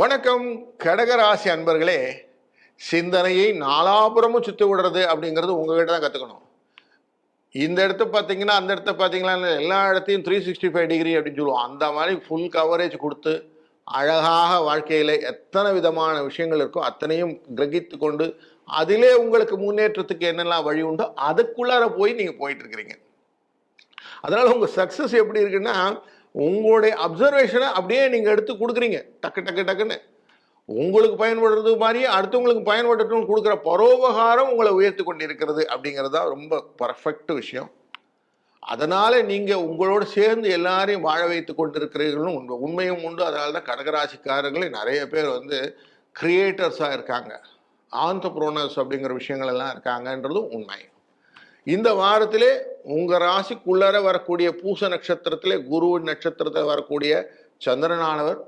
வணக்கம் கடகராசி அன்பர்களே. சிந்தனையை நாலாபுறமும் சுத்தி விடுறது அப்படிங்கிறது உங்ககிட்ட தான் கற்றுக்கணும் இந்த இடத்த பார்த்தீங்கன்னா அந்த இடத்த பார்த்தீங்கன்னா எல்லா இடத்தையும் த்ரீ சிக்ஸ்டி ஃபைவ் டிகிரி அப்படின்னு சொல்லுவோம். அந்த மாதிரி ஃபுல் கவரேஜ் கொடுத்து அழகாக வாழ்க்கையில் எத்தனை விதமான விஷயங்கள் இருக்கோ அத்தனையும் கிரகித்து கொண்டு அதிலே உங்களுக்கு முன்னேற்றத்துக்கு என்னெல்லாம் வழி உண்டோ அதுக்குள்ளார போய் நீங்கள் போயிட்டு இருக்கிறீங்க. உங்கள் சக்ஸஸ் எப்படி இருக்குன்னா உங்களுடைய அப்சர்வேஷனை அப்படியே நீங்கள் எடுத்து கொடுக்குறீங்க. டக்கு டக்கு டக்குன்னு. உங்களுக்கு பயன்படுறது மாதிரியே அடுத்தவங்களுக்கு பயன்படுத்தணும்னு கொடுக்குற பரோபகாரம் உங்களை உயர்த்தி கொண்டிருக்கிறது அப்படிங்கிறது தான் ரொம்ப பர்ஃபெக்ட் விஷயம். அதனால் நீங்கள் உங்களோட சேர்ந்து எல்லாரையும் வாழ வைத்து கொண்டிருக்கிறீர்களும் உண்மை உண்மையும் உண்டு. அதனால தான் கடகராசிக்காரர்களே நிறைய பேர் வந்து கிரியேட்டர்ஸாக இருக்காங்க. ஆந்தப்ரோனர்ஸ் அப்படிங்கிற விஷயங்கள் எல்லாம் இருக்காங்கன்றதும் உண்மை. இந்த வாரத்திலே உங்க ராசிக்குள்ளர வரக்கூடிய பூச நட்சத்திரத்தில் குரு நட்சத்திரத்தில் வரக்கூடிய சந்திரனானவர்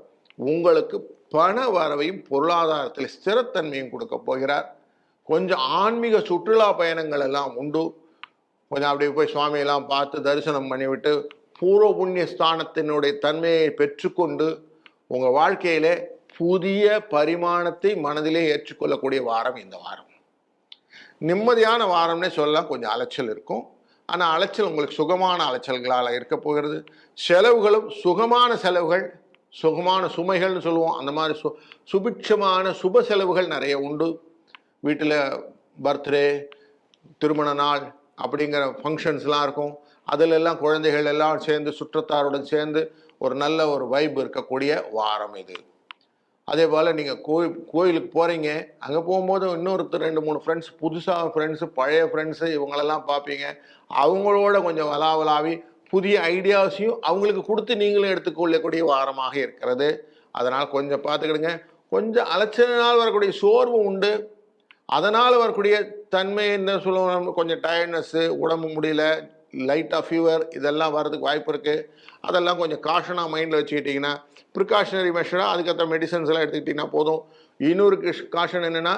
உங்களுக்கு பண வரவையும் பொருளாதாரத்தில் ஸ்திரத்தன்மையும் கொடுக்க போகிறார். கொஞ்சம் ஆன்மீக சுற்றுலா பயணங்கள் எல்லாம் உண்டு. கொஞ்சம் அப்படியே போய் சுவாமியெல்லாம் பார்த்து தரிசனம் பண்ணிவிட்டு பூர்வ புண்ணிய ஸ்தானத்தினுடைய தன்மையை பெற்றுக்கொண்டு உங்கள் வாழ்க்கையிலே புதிய பரிமாணத்தை மனதிலே ஏற்றுக்கொள்ளக்கூடிய வாரம் இந்த வாரம். நிம்மதியான வாரம்னே சொல்லலாம் கொஞ்சம் அலைச்சல் இருக்கும். ஆனால் அலைச்சல் உங்களுக்கு சுகமான அலைச்சல்களால் இருக்க போகிறது. செலவுகளும் சுகமான செலவுகள் சுகமான சுமைகள்னு சொல்லுவோம். அந்த மாதிரி சு சுபிட்சமான சுப செலவுகள் நிறைய உண்டு. வீட்டில் பர்த்டே திருமண நாள் அப்படிங்கிற ஃபங்க்ஷன்ஸ்லாம் இருக்கும். அதில் எல்லாம் குழந்தைகள் எல்லாம் சேர்ந்து சுற்றத்தாருடன் சேர்ந்து ஒரு நல்ல ஒரு வைப் இருக்கக்கூடிய வாரம் இது. அதே போல் நீங்கள் கோயில் கோயிலுக்கு போகிறீங்க அங்கே போகும்போது இன்னொருத்தர் ரெண்டு மூணு ஃப்ரெண்ட்ஸ் புதுசாக ஃப்ரெண்ட்ஸு பழைய ஃப்ரெண்ட்ஸு இவங்களெல்லாம் பார்ப்பீங்க அவங்களோட கொஞ்சம் வலாவலாவி புதிய ஐடியாஸையும் அவங்களுக்கு கொடுத்து நீங்களும் எடுத்துக்கொள்ளக்கூடிய வாரமாக இருக்கிறது. அதனால் கொஞ்சம் பார்த்துக்கிடுங்க. கொஞ்சம் அலைச்சலினால் வரக்கூடிய சோர்வு உண்டு. அதனால் வரக்கூடிய தன்மை என்ன சொல்லுவோம் நம்ம? கொஞ்சம் டயர்ட்னஸ்ஸு உடம்பு முடியல லைட்டாக ஃபீவர் இதெல்லாம் வர்றதுக்கு வாய்ப்பு இருக்குது அதெல்லாம் கொஞ்சம் காஷனாக மைண்டில் வச்சுக்கிட்டிங்கன்னா ப்ரிகாஷனரி மெஷராக அதுக்கேற்ற மெடிசன்ஸ் எல்லாம் எடுத்துக்கிட்டிங்கன்னா போதும். இன்னொரு காஷன் என்னென்னா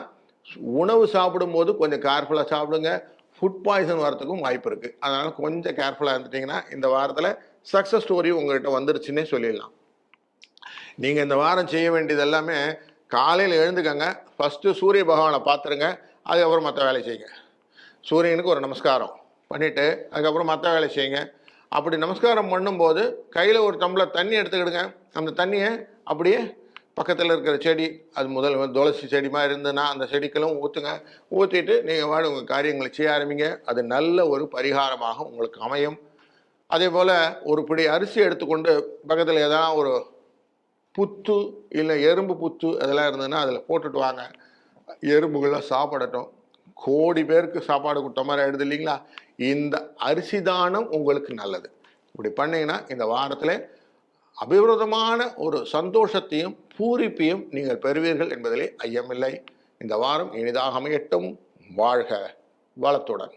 உணவு சாப்பிடும்போது கொஞ்சம் கேர்ஃபுல்லாக சாப்பிடுங்க. ஃபுட் பாய்சன் வரத்துக்கும் வாய்ப்பு இருக்குது அதனால் கொஞ்சம் கேர்ஃபுல்லாக இருந்துட்டிங்கன்னா இந்த வாரத்தில் சக்ஸஸ் ஸ்டோரி உங்கள்கிட்ட வந்துருச்சுன்னே சொல்லிடலாம். நீங்கள் இந்த வாரம் செய்ய வேண்டியது எல்லாமே காலையில் எழுந்துக்கங்க. ஃபஸ்ட்டு சூரிய பகவானை பார்த்துருங்க. அதுக்கப்புறம் மற்ற வேலை செய்யுங்க. சூரியனுக்கு ஒரு நமஸ்காரம். பண்ணிவிட்டு அதுக்கப்புறம் மற்ற வேலை செய்யுங்க. அப்படி நமஸ்காரம் பண்ணும்போது கையில் ஒரு டம்ளர் தண்ணி எடுத்துக்கிடுங்க. அந்த தண்ணியை அப்படியே பக்கத்தில் இருக்கிற செடி அது முதல் துளசி செடி மாதிரி இருந்ததுன்னா அந்த செடிக்கெல்லாம் ஊற்றுங்க ஊற்றிட்டு நீங்கள் வாட உங்கள் காரியங்களை செய்ய ஆரம்பிங்க. அது நல்ல ஒரு பரிகாரமாக உங்களுக்கு அமையும். அதே போல் ஒரு பிடி அரிசி எடுத்துக்கொண்டு பக்கத்தில் எதனா ஒரு புத்து இல்லை எறும்பு புத்து அதெல்லாம் இருந்ததுன்னா அதில் போட்டுட்டு வாங்க. எறும்புகள்லாம் சாப்பிடட்டும். கோடி பேருக்கு சாப்பாடு கொடுத்த மாதிரி ஆகிடுது இல்லைங்களா? இந்த அரிசி தானம் உங்களுக்கு நல்லது. இப்படி பண்ணீங்கன்னா இந்த வாரத்தில் அபிவிரதமான ஒரு சந்தோஷத்தையும் பூரிப்பையும் நீங்கள் பெறுவீர்கள் என்பதிலே ஐயமில்லை. இந்த வாரம் இனிதாக அமையட்டும். வாழ்க வளத்துடன்.